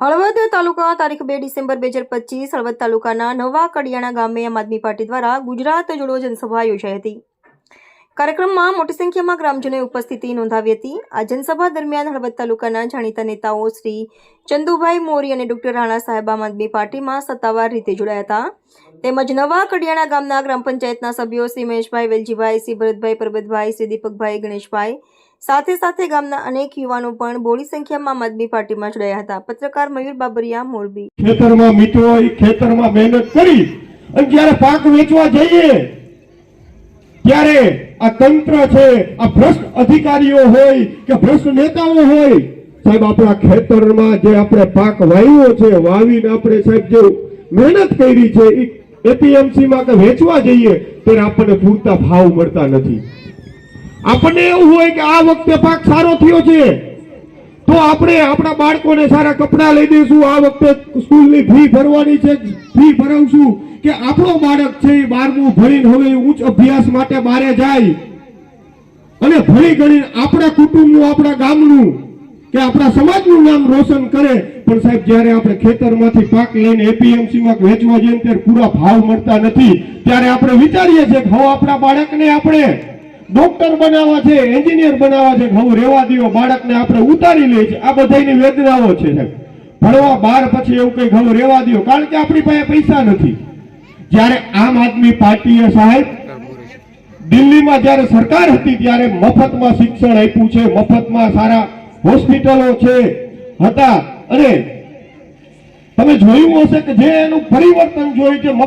હળવદ તાલુકા તારીખ બે ડિસેમ્બર બે હજાર પચીસ હળવદ તાલુકાના નવા કડિયાણા ગામે આમ આદમી પાર્ટી દ્વારા ગુજરાત જોડો જનસભા યોજાઈ હતી. કાર્યક્રમમાં મોટી સંખ્યામાં ગ્રામજનોએ ઉપસ્થિતિ નોંધાવી હતી. આ જનસભા દરમિયાન હળવદ તાલુકાના જાણીતા નેતાઓ શ્રી ચંદુભાઈ મોરી અને ડોક્ટર રાણા સાહેબ આમ આદમી પાર્ટીમાં સત્તાવાર રીતે જોડાયા હતા. તેમજ નવા કડિયાણા ગામના ગ્રામ પંચાયતના સભ્યો શ્રી મહેશભાઈ વેલજીભાઈ, શ્રી ભરતભાઈ પરબતભાઈ, શ્રી દીપકભાઈ ગણેશભાઈ સાથે સાથે ગામના અનેક યુવાનો પણ બોડી સંખ્યામાં આમ પાર્ટીમાં જોડાયા હતા. પત્રકાર મયુર બાબરિયા, મોરબી. ખેતરમાં મીઠો ખેતરમાં મહેનત કરી અને જ્યારે પાક વેચવા જઈએ, ત્યારે આ તંત્ર છે, આ ભ્રષ્ટ અધિકારીઓ હોય કે ભ્રષ્ટ નેતાઓ હોય, સાહેબ, આપણા ખેતરમાં જે આપણે પાક વાવ્યો છે, વાવીને આપણે સાહેબ જે મહેનત કરી છે, એ એપીએમસી કે વેચવા જઈએ, ત્યારે આપણને પૂરતા ભાવ મળતા નથી. આપણને એવું હોય કે આ વખતે પાક સારો થયો છે, તો આપણે આપણા બાળકોને સારા કપડાં લઈ દઈશું. આ વખતે સ્કૂલની ફી ભરવાની છે, ફી ભરાવશું કે આપણો બાળક છે એ બારમું ભણીને હવે ઉચ્ચ અભ્યાસ માટે બારે જાય. અને ભણી ગણીને આપણા કુટુંબનું, આપણા ગામનું કે આપણા સમાજનું નામ રોશન કરે. પણ સાહેબ, જ્યારે આપણે ખેતરમાંથી પાક લઈને એપીએમસીમાં વેચવા જઈએ ત્યારે પૂરા ભાવ મળતા નથી. ત્યારે આપણે વિચારીએ છીએ કે હવે આપણા બાળકને આપણે ડોક્ટર બનાવવા છે, એન્જિનિયર બનાવવા છે હું રેવા દો બાળકને આપણે ઉતારી લઈએ આ બધાની વેદનાઓ છે સાહેબ. ભણવા બાર પછી એવું કઈ ઘઉં રેવા દો કારણ કે આપણી પાસે પૈસા નથી. જ્યારે આમ આદમી પાર્ટીએ સાહેબ, દિલ્હીમાં જ્યારે સરકાર હતી, ત્યારે મફતમાં શિક્ષણ આપ્યું છે, મફતમાં સારા હોસ્પિટલો છે, હતા. અને તમે જોયું હશે કે જે એનું પરિવર્તન જોયું છે